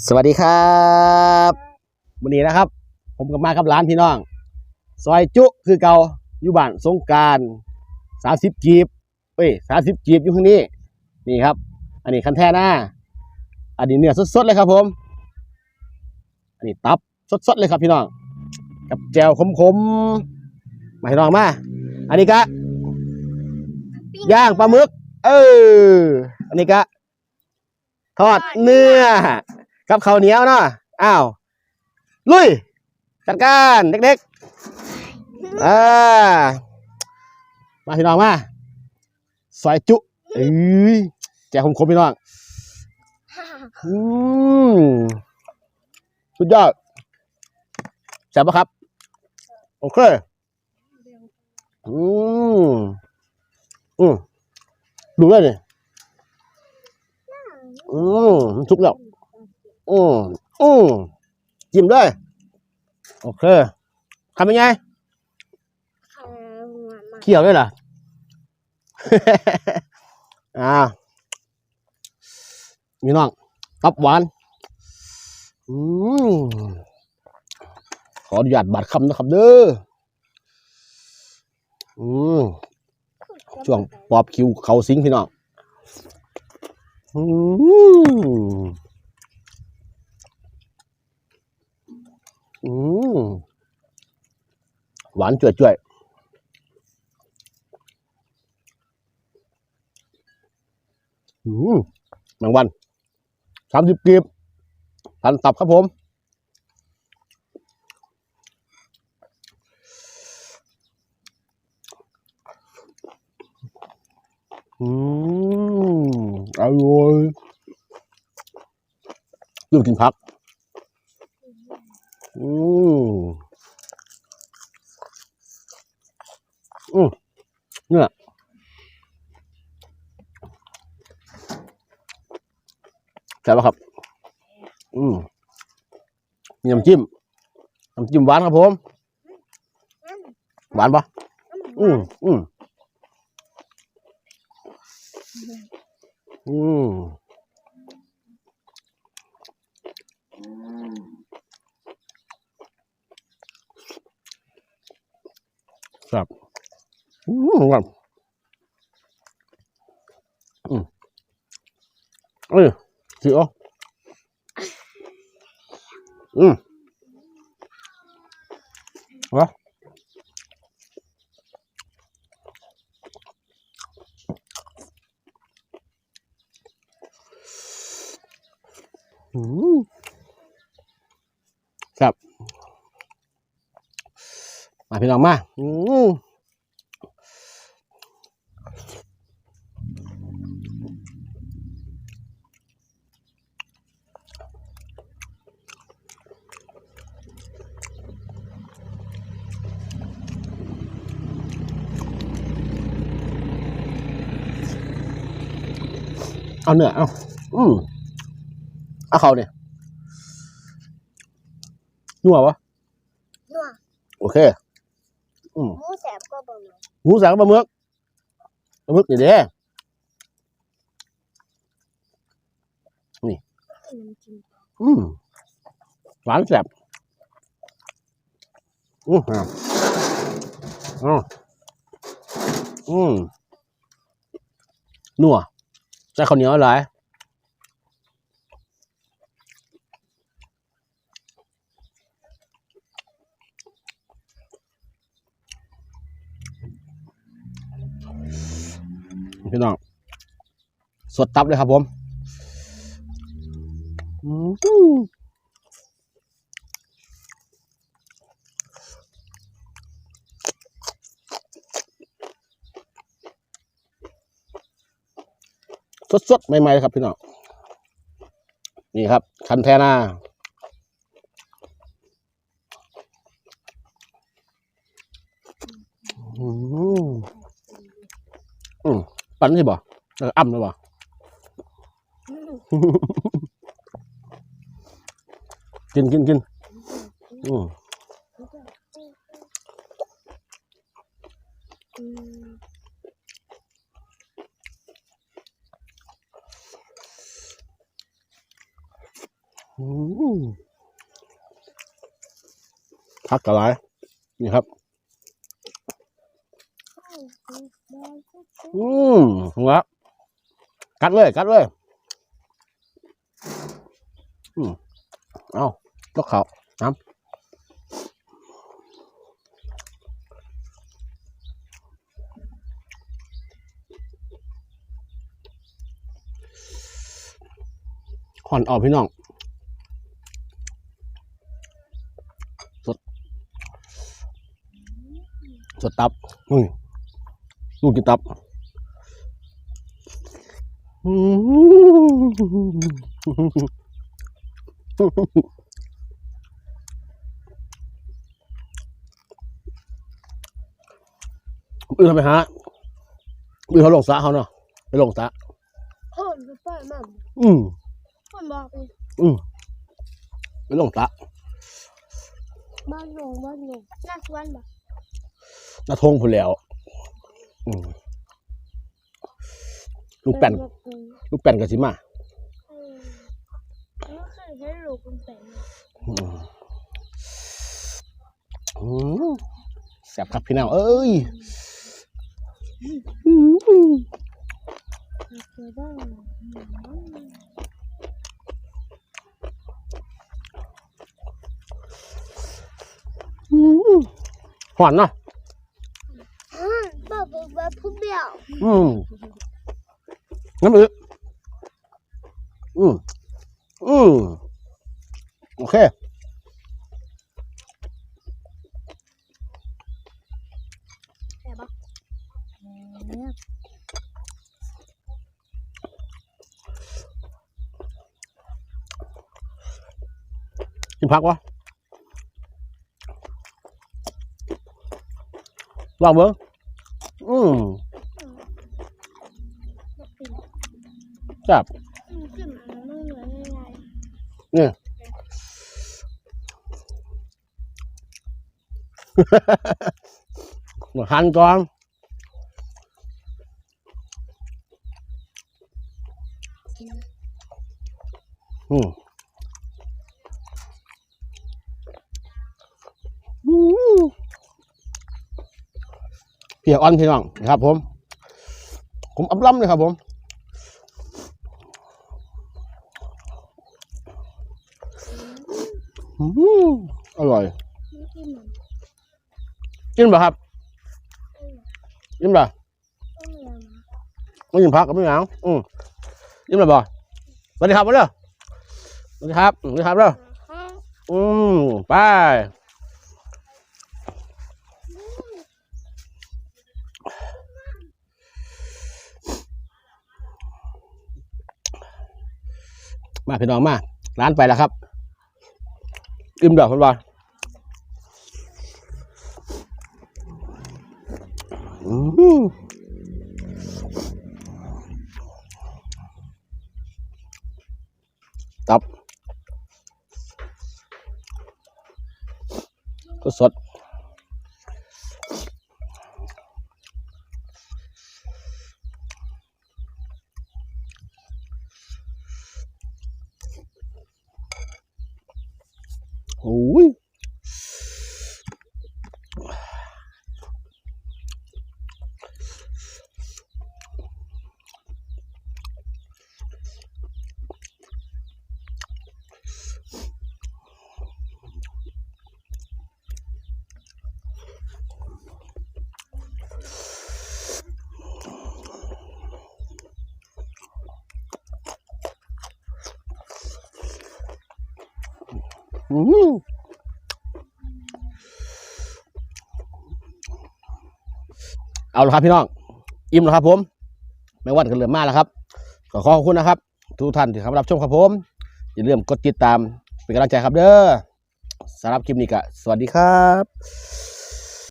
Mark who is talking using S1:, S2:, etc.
S1: สวัสดีครับวันนี้นะครับ ผมกับมากับร้านพี่น้อง ซอยจุคือเก่าอยู่บ้านสงการสามสิบกีบเอ้ยสามสิบกีบอยู่ข้างนี้นี่ครับ อันนี้คันแท่หน้า อันนี้เนื้อสดๆเลยครับผม อันนี้ตับสดๆเลยครับพี่น้อง กับแจวขมๆมาให้น้องมา อันนี้กะย่างปลาหมึก เออ อันนี้กะทอดเนื้อ กับข้าวเหนียวเนาะอ้าวลุยจัดการเด็กๆอ่ามาพี่น้องมาซอยจุเอ้ยแจกคมๆพี่น้องอืมสุดยอดแซ่บปะครับ โอเคอืมอืมดูเลยดิอืมมันสุกแล้ว อืมอืมจิ้มด้วย โอเคทำยังไงเคี่ยวด้วยเหรอ อ่ามีน้องตับหวาน อืมขออนุญาตบาดคำนะครับเด้อ อืมช่วงปอบคิวเขาสิงพี่น้อง อืม อืมหวานจ่วยๆอืมแมงวันสามสิบกีบพันตับครับผม อืมอร่อยลืมกินผัก อืมอืมเนี่ยใช่ปะครับ อืมมีน้ำจิ้ม น้ำจิ้มหวานครับผม หวานปะอืมอืมอืม ครับอืมหวานอืมเอ้ยสิอ๋ออืมวะอืมครับ มาพี่น้องมาอืมเอาเนื้อเอาอืมเอาเขาเนี่ยนัวปะ
S2: นัว
S1: โอเค อืม
S2: หมูแสบก็บ่มา
S1: หมูสังปลาหมึกปลาหมึกนี่เด้
S2: กินน้ำจิ้ม
S1: อืมหวานแซ่บอืมอะอ๋ออืมนัวใส่ข้าวเหนียวหลาย พี่น้องสดตับเลยครับผมอืมสดๆใหม่ๆเลยครับพี่น้องนี่ครับ คันแทนาอืมอืม ปั่นสิบ่แล้วก็อ่ำเลยบ่กินกินกินอืม
S2: อืม
S1: อืมพักกะไรนี่ครับ อืมหัวกัดเลย กัดเลย อืมเอาตกเขาน้ำห่อนออกพี่น้องสดสดตับอืม ลูกกิตับอือทำไปหาอื่นเขาลงสะเขาเนาะไปลงสะ
S2: พ่นก็ป้ามั่ม
S1: อืม
S2: พ่นบอกไป
S1: อืมไปลงสะ
S2: บ้านหลงบ้านหลงน่าสวนบ่
S1: หน้าทงพูนแล้ว อืมลูกแป้นลูกแป้นกับสิมา
S2: เออแล้วเคยเห็นลูกเป็นแป้น
S1: อืมอืมแซ่บครับพี่น้องเอ้ยอืม
S2: เคยได้
S1: อืมหวานเนาะ
S2: อืมป้าบอกว่า ผู้เบี้ยว
S1: อืมน้ำอึอืมอืมโอเค
S2: แต่บ่เนี่ย
S1: กินพักวะลองเบิ้ง อืมจับ
S2: ขึ้นมาแล้วมันเหลือยังไง
S1: เนี่ยมาหันก่อนอืมอืม เพียอ่อนพี่น้องนะครับ ผม ผมอับล้ำเลยครับ ผมอืมอร่อย
S2: ไม่กินมัน
S1: กินป่ะครับกินป่ะ
S2: ต้องเลี้ยง
S1: ไม่กินพักก็ไม่หนาวอืมกินป่ะบ่สวัสดีครับมาเด้อสวัสดีครับสวัสดีครับเด้อ
S2: นะ
S1: อืมไป มาพี่น้องมาร้านไปแล้วครับอิ่มดอกคนบอลอืมตับ ก็สด โเอาละครับพี่น้อง อิ่มแล้วครับผม ไม่วัดกันเหลือมากแล้วครับ ขอขอบคุณนะครับ ทุกท่านที่เข้ามารับชมครับผม อย่าลืมกดติดตามเป็นกำลังใจครับเด้อสำหรับคลิปนี้ก็สวัสดีครับ